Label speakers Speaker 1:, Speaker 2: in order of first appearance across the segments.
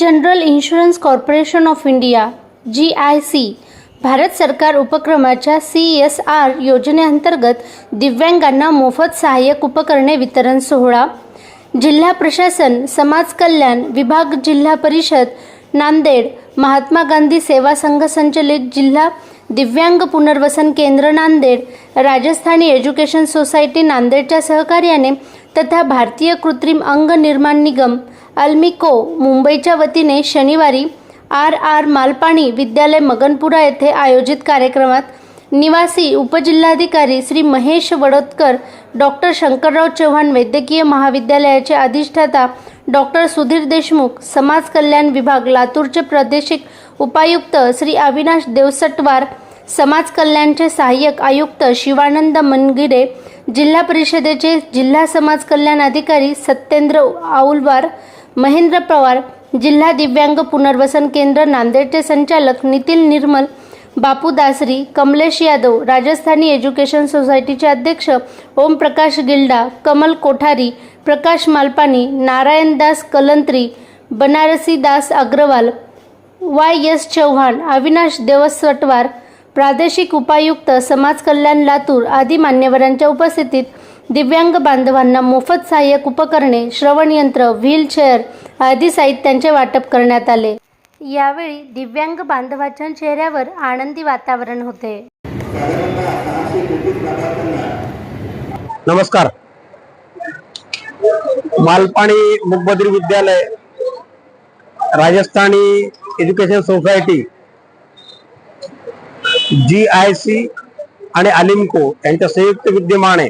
Speaker 1: General insurance corporation of India G I C Bharat सरकार उपक्रमाच्या C S R योजनेअंतर्गत दिव्यांगांना मोफत सहाय्यक उपकरणे वितरण सोहळा जिल्हा प्रशासन समाज कल्याण विभाग जिल्हा परिषद नांदेड महात्मा गांधी सेवा संघ संचलित जिल्हा दिव्यांग पुनर्वसन केंद्र नांदेड राजस्थानी एज्युकेशन सोसायटी नांदेडच्या सहकार्याने तथा भारतीय कृत्रिम अंग निर्माण निगम अल्मिको मुंबईच्या वतीने शनिवारी आर आर मालपाणी विद्यालय मगनपुरा येथे आयोजित कार्यक्रमात निवासी उपजिल्हाधिकारी श्री महेश वडोदकर डॉक्टर शंकरराव चव्हाण वैद्यकीय महाविद्यालयाचे अधिष्ठाता डॉक्टर सुधीर देशमुख समाज कल्याण विभाग लातूरचे प्रादेशिक उपायुक्त श्री अविनाश देवसटवार समाज कल्याणचे सहाय्यक आयुक्त शिवानंद मनगिरे जिल्हा परिषदेचे जिल्हा समाज कल्याण अधिकारी सत्येंद्र आऊलवार महेंद्र पवार जिल्हा दिव्यांग पुनर्वसन केंद्र नांदेडचे संचालक नितीन निर्मल बापू दासरी कमलेश यादव राजस्थानी एज्युकेशन सोसायटीचे अध्यक्ष ओमप्रकाश गिल्डा कमल कोठारी प्रकाश मालपानी नारायणदास कलंत्री बनारसीदास अग्रवाल वाय एस चव्हाण अविनाश देवसटवार प्रादेशिक उपायुक्त समाज कल्याण लातूर आदी मान्यवरांच्या उपस्थितीत दिव्यांग बांधवांना मोफत सहाय्यक उपकरणे श्रवणयंत्र व्हीलचेअर आदी साहित्यांचे वाटप करण्यात आले. यावेळी दिव्यांग बांधवाच्या चेहऱ्यावर आनंदी वातावरण होते.
Speaker 2: नमस्कार. मालपाणी मुकबधीर विद्यालय Rajasthani education society G I C आणि अलिमको यांच्या संयुक्त विद्यमाने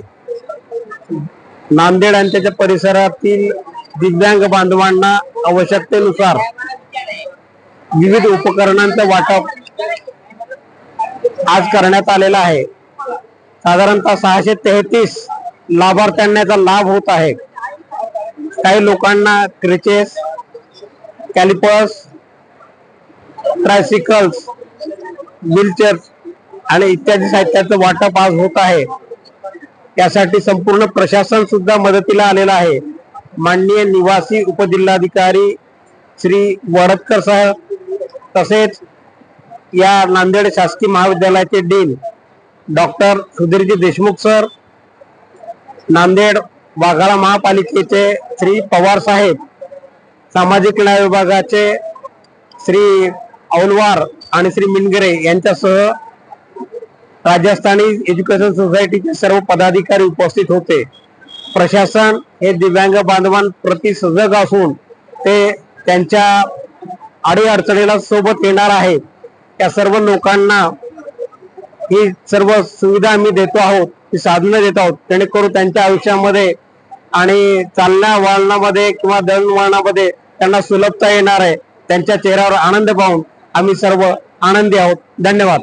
Speaker 2: नांदेड आणि त्याच्या परिसरातील दिव्यांग बांधवांना आवश्यकतेनुसार विविध उपकरणांचं वाटप आज करण्यात आलेलं आहे. साधारणतः सहाशे तेहतीस लाभार्थ्यांना याचा लाभ होत आहे. काही लोकांना क्रिचेस कॅलिपर्स ट्रायसिकल्स व्हीलचेअर आणि इत्यादी साहित्याचं वाटप आज होत आहे. यासाठी संपूर्ण प्रशासन सुद्धा मदतीला आलेलं आहे. माननीय निवासी उपजिल्हाधिकारी श्री वडतकर साहेब तसेच या नांदेड शासकीय महाविद्यालयाचे dean doctor Sudhirji Deshmukh sir Nanded Waghala महापालिकेचे श्री पवार साहेब सामाजिक न्याय विभागाचे श्री औलवार आणि श्री मिनगरे यांच्यासह राजस्थानी एज्युकेशन सोसायटीचे सर्व पदाधिकारी उपस्थित होते. प्रशासन हे दिव्यांग बांधवांप्रती सजग असून ते त्यांच्या अडीअडचणीला सोबत येणार आहे. त्या सर्व लोकांना ही सर्व सुविधा आम्ही देतो आहोत ही साधनं देत आहोत. जेणेकरून त्यांच्या आयुष्यामध्ये आणि चालण्या वळणामध्ये किंवा दळणवळणामध्ये त्यांना सुलभता येणार आहे. त्यांच्या चेहऱ्यावर आनंद पाहून आम्ही सर्व आनंदी आहोत. धन्यवाद.